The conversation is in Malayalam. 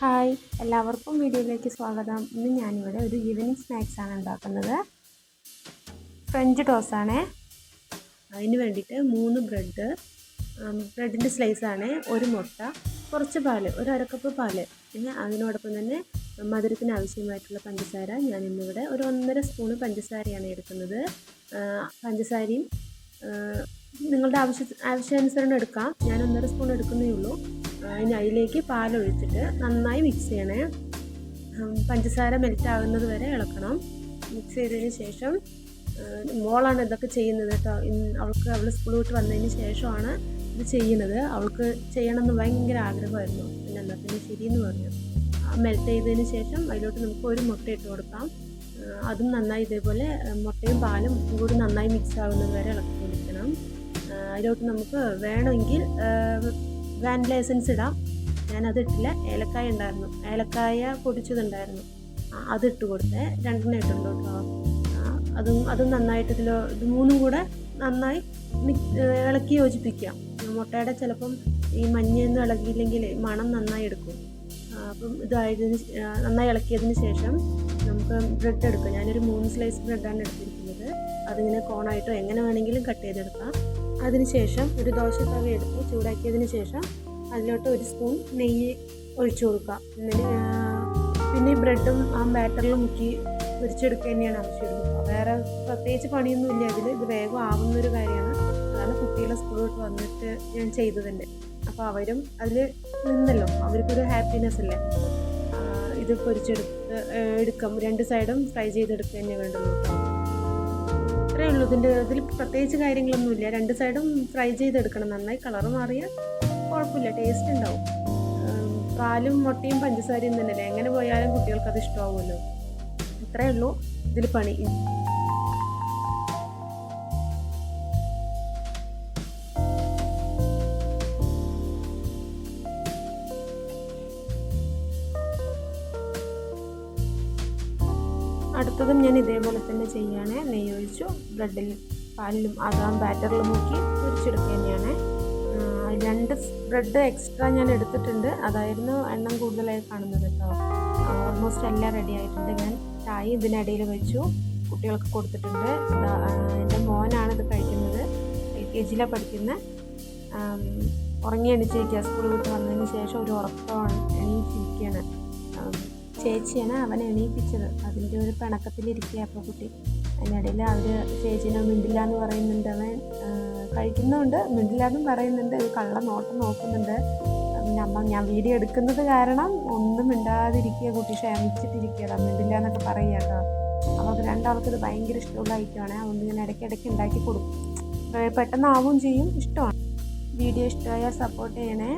ഹായ് എല്ലാവർക്കും വീഡിയോയിലേക്ക് സ്വാഗതം. ഇന്ന് ഞാനിവിടെ ഒരു ഈവനിങ് സ്നാക്സ് ആണ് ഉണ്ടാക്കുന്നത്. ഫ്രഞ്ച് ടോസാണ് അതിന് വേണ്ടിയിട്ട് മൂന്ന് ബ്രെഡ് ബ്രെഡിന്റെ സ്ലൈസാണ് ഒരു മുട്ട കുറച്ച് പാൽ ഒരു അരക്കപ്പ് പാൽ. പിന്നെ അതിനോടൊപ്പം തന്നെ മധുരത്തിന് ആവശ്യമായിട്ടുള്ള പഞ്ചസാര. ഞാൻ ഇന്നിവിടെ ഒരു ഒന്നര സ്പൂണ് പഞ്ചസാരയാണ് എടുക്കുന്നത്. പഞ്ചസാരയും നിങ്ങളുടെ ആവശ്യ ആവശ്യാനുസരണം എടുക്കാം. ഞാൻ ഒന്നര സ്പൂൺ എടുക്കുന്നേ ഉള്ളൂ. ഇനി അതിലേക്ക് പാലൊഴിച്ചിട്ട് നന്നായി മിക്സ് ചെയ്യണേ. പഞ്ചസാര മെൽറ്റ് ആകുന്നത് വരെ ഇളക്കണം. മിക്സ് ചെയ്തതിന് ശേഷം മോളാണ് ഇതൊക്കെ ചെയ്യുന്നത് കേട്ടോ. അവൾക്ക് അവൾ സ്കൂൾ വിട്ട് വന്നതിന് ശേഷമാണ് ഇത് ചെയ്യുന്നത്. അവൾക്ക് ചെയ്യണമെന്ന് ഭയങ്കര ആഗ്രഹമായിരുന്നു. പിന്നെ എന്നാൽ പിന്നെ ശരിയെന്ന് പറഞ്ഞു. മെൽറ്റ് ചെയ്തതിന് ശേഷം അതിലോട്ട് നമുക്ക് ഒരു മുട്ട ഇട്ട് കൊടുക്കാം. അതും നന്നായി ഇതേപോലെ മുട്ടയും പാലും കൂടി നന്നായി മിക്സ് ആകുന്നത് വരെ ഇളക്കി കൊടുക്കണം. അതിലോട്ട് നമുക്ക് വേണമെങ്കിൽ വാനില എസൻസ് ഇടാം. ഞാനത് ഇട്ടില്ല. ഏലക്കായ ഉണ്ടായിരുന്നു. ഏലക്കായ പൊടിച്ചതുണ്ടായിരുന്നു. അത് അതിട്ട് കൊടുത്തേ. രണ്ടെണ്ണം ഇട്ടുള്ളൂ കേട്ടോ. അതും അതും നന്നായിട്ട് ഇതിൽ ഇത് മൂന്നും കൂടെ നന്നായി ഇളക്കി യോജിപ്പിക്കാം. മുട്ടയുടെ ചിലപ്പം ഈ മഞ്ഞയൊന്നും ഇളകിയില്ലെങ്കിൽ മണം നന്നായി എടുക്കും. അപ്പം ഇതായതിന് നന്നായി ഇളക്കിയതിന് ശേഷം നമുക്ക് ബ്രെഡ് എടുക്കാം. ഞാനൊരു മൂന്ന് സ്ലൈസ് ബ്രെഡാണ് എടുത്തിരിക്കുന്നത്. അതിങ്ങനെ കോണായിട്ടോ എങ്ങനെ വേണമെങ്കിലും കട്ട് ചെയ്തെടുക്കാം. അതിനുശേഷം ഒരു ദോശ തവ എടുത്ത് ചൂടാക്കിയതിന് ശേഷം അതിലോട്ട് ഒരു സ്പൂൺ നെയ്യ് ഒഴിച്ചു കൊടുക്കുക. എന്നിട്ട് പിന്നെ ബ്രെഡും ആ ബാറ്ററിൽ മുക്കി പൊരിച്ചെടുക്കുക തന്നെയാണ് ആവശ്യമുള്ളത് വേറെ പ്രത്യേകിച്ച് പണിയൊന്നുമില്ല അതിൽ ഇത് വേഗം ആവുന്നൊരു കാര്യമാണ്. അതാണ് കുട്ടികളെ സ്കൂളിലോട്ട് വന്നിട്ട് ഞാൻ ചെയ്തതിന്റെ. അപ്പോൾ അവരും അതിൽ നിന്നല്ലോ. അവർക്കൊരു ഹാപ്പിനെസ് അല്ലേ? ഇത് പൊരിച്ചെടുത്ത് എടുക്കും. രണ്ട് സൈഡും ഫ്രൈ ചെയ്തെടുക്കുക തന്നെ വേണ്ടുള്ളൂ ഇത്രയേ ഉള്ളൂ. ഇതിന്റെ ഇതിൽ പ്രത്യേകിച്ച് കാര്യങ്ങളൊന്നുമില്ല. രണ്ട് സൈഡും ഫ്രൈ ചെയ്തെടുക്കണം. നന്നായി കളർ മാറിയാൽ കുഴപ്പമില്ല. ടേസ്റ്റ് ഉണ്ടാവും. പാലും മുട്ടയും പഞ്ചസാരയും തന്നെയല്ലേ എങ്ങനെ പോയാലും കുട്ടികൾക്ക് അത് ഇഷ്ടമാവുമല്ലോ. ഇത്രയേ ഉള്ളൂ ഇതിൽ പണി. അടുത്തതും ഞാൻ ഇതേപോലെ തന്നെ ചെയ്യാണ് നെയ്യ് ഒഴിച്ചു ബ്രെഡിൽ പാലിലും അതാം ബാറ്ററിലും മുക്കി പൊരിച്ചെടുക്കുക തന്നെയാണ് രണ്ട് ബ്രെഡ് എക്സ്ട്രാ ഞാൻ എടുത്തിട്ടുണ്ട്. അതായിരുന്നു എണ്ണം കൂടുതലായി കാണുന്നത് കേട്ടോ. ഓൾമോസ്റ്റ് എല്ലാം റെഡി ആയിട്ടുണ്ട്. ഞാൻ ചായ ഇതിനിടയിൽ വെച്ചു. കുട്ടികൾക്ക് കൊടുത്തിട്ടുണ്ട്. എന്റെ മോനാണ് ഇത് കഴിക്കുന്നത്. എൽ കെ ജിയിലാണ് പഠിക്കുന്നത്. ഉറങ്ങി എണീച്ചിരിക്കുക സ്കൂളിൽ വിട്ട് വന്നതിന് ശേഷം ഒരു ഉറക്കമാണ് എണീച്ചിരിക്കുകയാണ് ചേച്ചിയാണ് അവനെ എണീപ്പിച്ചത്. അതിന്റെ ഒരു പിണക്കത്തിലിരിക്കുക അപ്പോൾ കുട്ടി. അതിനിടയിൽ അവർ ചേച്ചീനെ മിണ്ടില്ല എന്ന് പറയുന്നുണ്ട്. അവൻ കഴിക്കുന്നുണ്ട്. മിണ്ടില്ല എന്നും പറയുന്നുണ്ട്. ഒരു കള്ള നോട്ടം നോക്കുന്നുണ്ട്. അമ്മ ഞാൻ വീഡിയോ എടുക്കുന്നത് കാരണം ഒന്നും മിണ്ടാതിരിക്കുക കുട്ടി ക്ഷമിച്ചിട്ടിരിക്കുക മിണ്ടില്ല എന്നൊക്കെ പറയുക കേട്ടോ. അവർക്ക് രണ്ടാൾക്കും ഇത് ഭയങ്കര ഇഷ്ടമുള്ള ഐറ്റമാണ്. അതുകൊണ്ട് ഞാൻ ഇടയ്ക്കിടയ്ക്ക് ഉണ്ടാക്കി കൊടുക്കും. പെട്ടെന്ന് ആവുകയും ചെയ്യും. ഇഷ്ടമാണ്. വീഡിയോ ഇഷ്ടമായാൽ സപ്പോർട്ട് ചെയ്യണേ.